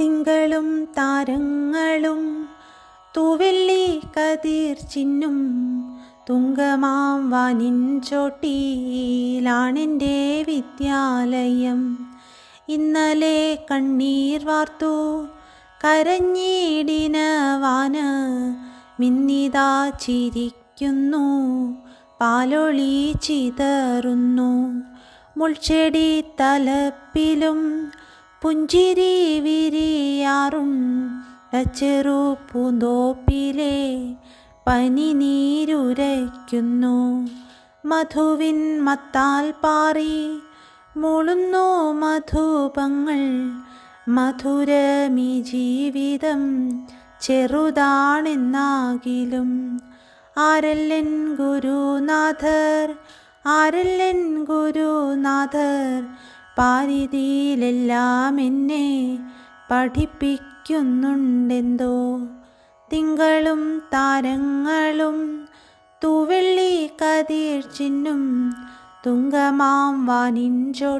തിങ്കളും താരങ്ങളും തൂവെള്ളി കതിർ ചിന്നും തുങ്കമാം വാനിൻ ചോട്ടിയിലാണെന്റെ വിദ്യാലയം. ഇന്നലെ കണ്ണീർ വാർത്തു കരഞ്ഞിടിന വാന മിന്നിതാ ചിരിക്കുന്നു പാലൊളി ചിതറുന്നു മുൾച്ചെടി തലപ്പിലും പുഞ്ചിരി വിരിയാറും ചെറു പൂന്തോപ്പിലെ പനി നീരുരയ്ക്കുന്നു മധുവിൻ മത്താൽ പാറി മുളുന്നു മധുപങ്ങൾ. മധുരമി ജീവിതം ചെറുതാണെന്നാകിലും. ആരല്ലൻ ഗുരുനാഥർ ആരല്ലൻ ഗുരുനാഥർ പാരിതിയിലെല്ലാം എന്നെ പഠിപ്പിക്കുന്നുണ്ടെന്തോ? തിങ്കളും താരങ്ങളും തുവെള്ളി കതിർ ചിന്നും തുങ്കമാം വാനിൻ ചോട്ടി